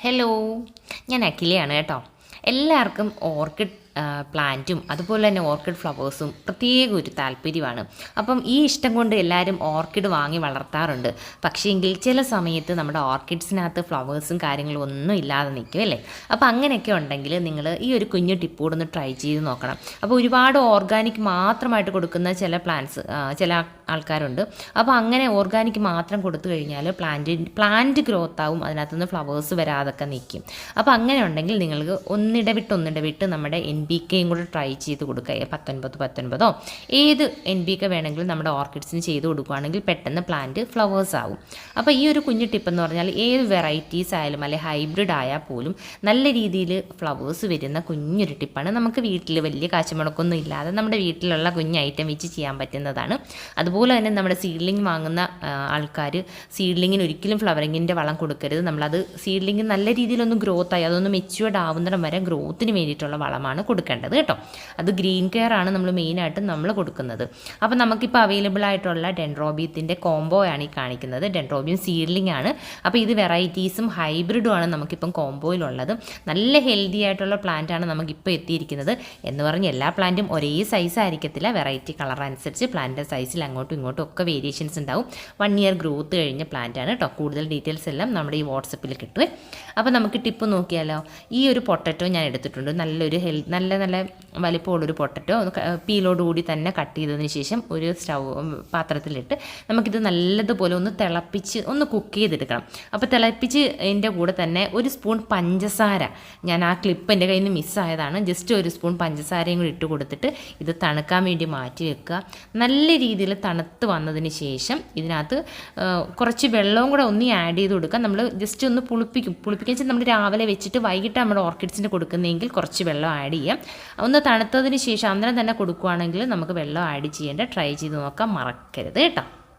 Hello ഞാൻ അഖിലയാണ് കേട്ടോ. എല്ലാവർക്കും ഓർക്കിഡ് പ്ലാന്റും അതുപോലെ തന്നെ ഓർക്കിഡ് ഫ്ലവേഴ്സും പ്രത്യേക ഒരു താല്പര്യമാണ്. അപ്പം ഈ ഇഷ്ടം കൊണ്ട് എല്ലാവരും ഓർക്കിഡ് വാങ്ങി വളർത്താറുണ്ട്. പക്ഷേങ്കിൽ ചില സമയത്ത് നമ്മുടെ ഓർക്കിഡ്സിനകത്ത് ഫ്ലവേഴ്സും കാര്യങ്ങളും ഒന്നും ഇല്ലാതെ നിൽക്കും അല്ലേ? അപ്പോൾ അങ്ങനെയൊക്കെ ഉണ്ടെങ്കിൽ നിങ്ങൾ ഈ ഒരു കുഞ്ഞു ടിപ്പ് ഒന്ന് ട്രൈ ചെയ്ത് നോക്കണം. അപ്പോൾ ഒരുപാട് ഓർഗാനിക് മാത്രമായിട്ട് കൊടുക്കുന്ന ചില പ്ലാന്റ്സ് ചില ആൾക്കാരുണ്ട്. അപ്പോൾ അങ്ങനെ ഓർഗാനിക് മാത്രം കൊടുത്തു കഴിഞ്ഞാൽ പ്ലാന്റ് പ്ലാന്റ് ഗ്രോത്ത് ആവും അതിനകത്തുനിന്ന് ഫ്ലവേഴ്സ് വരാതൊക്കെ നിൽക്കും. അപ്പോൾ അങ്ങനെ ഉണ്ടെങ്കിൽ നിങ്ങൾക്ക് ഒന്നിടവിട്ട് ഒന്നിടവിട്ട് നമ്മുടെ എൻ ബി കെയും കൂടെ ട്രൈ ചെയ്ത് കൊടുക്കുക. പത്തൊൻപത് പത്തൊൻപതോ? ഏത് എൻ ബി കെ വേണമെങ്കിലും നമ്മുടെ ഓർക്കിഡ്സിന് ചെയ്ത് കൊടുക്കുകയാണെങ്കിൽ പെട്ടെന്ന് പ്ലാന്റ് ഫ്ലവേഴ്സ് ആവും. അപ്പോൾ ഈ ഒരു കുഞ്ഞു ടിപ്പ് എന്ന് പറഞ്ഞാൽ ഏത് വെറൈറ്റീസ് ആയാലും അല്ലെങ്കിൽ ഹൈബ്രിഡ് ആയാൽ പോലും നല്ല രീതിയിൽ ഫ്ലവേഴ്സ് വരുന്ന കുഞ്ഞൊരു ടിപ്പാണ് നമുക്ക് വീട്ടിൽ വലിയ കാശുമുടക്കൊന്നും ഇല്ലാതെ നമ്മുടെ വീട്ടിലുള്ള കുഞ്ഞ് ഐറ്റം വെച്ച് ചെയ്യാൻ പറ്റുന്നതാണ്. അതുപോലെ തന്നെ നമ്മുടെ സീഡ്ലിംഗ് വാങ്ങുന്ന ആൾക്കാർ സീഡ്ലിങ്ങിന് ഒരിക്കലും ഫ്ലവറിങ്ങിന്റെ വളം കൊടുക്കരുത്. നമ്മളത് സീഡ്ലിംഗ് നല്ല രീതിയിലൊന്ന് ഗ്രോത്ത് ആയി അതൊന്ന് മെച്യൂർഡ് ആവുന്നിടം വരെ ഗ്രോത്തിന് വേണ്ടിയിട്ടുള്ള വളമാണ് കൊടുക്കേണ്ടത് കേട്ടോ. അത് ഗ്രീൻ കെയർ ആണ് നമ്മൾ മെയിനായിട്ട് നമ്മൾ കൊടുക്കുന്നത്. അപ്പോൾ നമുക്കിപ്പോൾ അവൈലബിൾ ആയിട്ടുള്ള ഡെൻഡ്രോബിയത്തിന്റെ കോംബോ ആണ് ഈ കാണിക്കുന്നത്. ഡെൻഡ്രോബിയം സീഡ്ലിംഗ് ആണ്. അപ്പോൾ ഇത് വെറൈറ്റീസും ഹൈബ്രിഡും ആണ് നമുക്കിപ്പം കോംബോയിലുള്ളത് നല്ല ഹെൽത്തി ആയിട്ടുള്ള പ്ലാന്റ് ആണ് നമുക്കിപ്പോൾ എത്തിയിരിക്കുന്നത്. എന്ന് പറഞ്ഞ് എല്ലാ പ്ലാന്റും ഒരേ സൈസ് ആയിരിക്കത്തില്ല. വെറൈറ്റി കളർ അനുസരിച്ച് പ്ലാന്റ് സൈസിൽ അങ്ങോട്ടും ഇങ്ങോട്ടും ഒക്കെ വേരിയേഷൻസ് ഉണ്ടാവും. വൺ ഇയർ ഗ്രോത്ത് കഴിഞ്ഞ പ്ലാന്റ് ആണ് കേട്ടോ. കൂടുതൽ ഡീറ്റെയിൽസ് എല്ലാം നമ്മുടെ ഈ വാട്സപ്പിൽ കിട്ടുമേ അപ്പോൾ നമുക്ക് ടിപ്പ് നോക്കിയാലോ? ഈ ഒരു പൊട്ടറ്റോ ഞാൻ എടുത്തിട്ടുണ്ട്. നല്ലൊരു ഹെൽ നല്ല നല്ല വലിപ്പമുള്ളൊരു പൊട്ടറ്റോ പീലോടുകൂടി തന്നെ കട്ട് ചെയ്തതിന് ശേഷം ഒരു സ്റ്റൗ പാത്രത്തിലിട്ട് നമുക്കിത് നല്ലതുപോലെ ഒന്ന് തിളപ്പിച്ച് ഒന്ന് കുക്ക് ചെയ്തെടുക്കണം. അപ്പോൾ തിളപ്പിച്ച് അതിന്റെ കൂടെ തന്നെ ഒരു സ്പൂൺ പഞ്ചസാര. ഞാൻ ആ ക്ലിപ്പ് എന്റെ കയ്യിൽ നിന്ന് മിസ്സായതാണ്. ജസ്റ്റ് ഒരു സ്പൂൺ പഞ്ചസാരയും കൂടി ഇട്ട് കൊടുത്തിട്ട് ഇത് തണുക്കാൻ വേണ്ടി മാറ്റി വെക്കുക. നല്ല രീതിയിൽ തണുത്ത് വന്നതിന് ശേഷം ഇതിനകത്ത് കുറച്ച് വെള്ളവും കൂടെ ഒന്ന് ആഡ് ചെയ്ത് കൊടുക്കുക. നമ്മൾ ജസ്റ്റ് ഒന്ന് പുളിപ്പിക്കും. പുളിപ്പിക്കുക വെച്ചാൽ നമ്മൾ രാവിലെ വെച്ചിട്ട് വൈകിട്ട് നമ്മുടെ ഓർക്കിഡ്സിന് കൊടുക്കുന്നതെങ്കിൽ കുറച്ച് വെള്ളം ആഡ് ചെയ്യാം. ഒന്ന് തണുത്തതിന് ശേഷം അന്നേരം തന്നെ കൊടുക്കുകയാണെങ്കിൽ നമുക്ക് വെള്ളം ആഡ് ചെയ്യേണ്ട ട്രൈ ചെയ്ത് നോക്കാം മറക്കരുത് കേട്ടോ.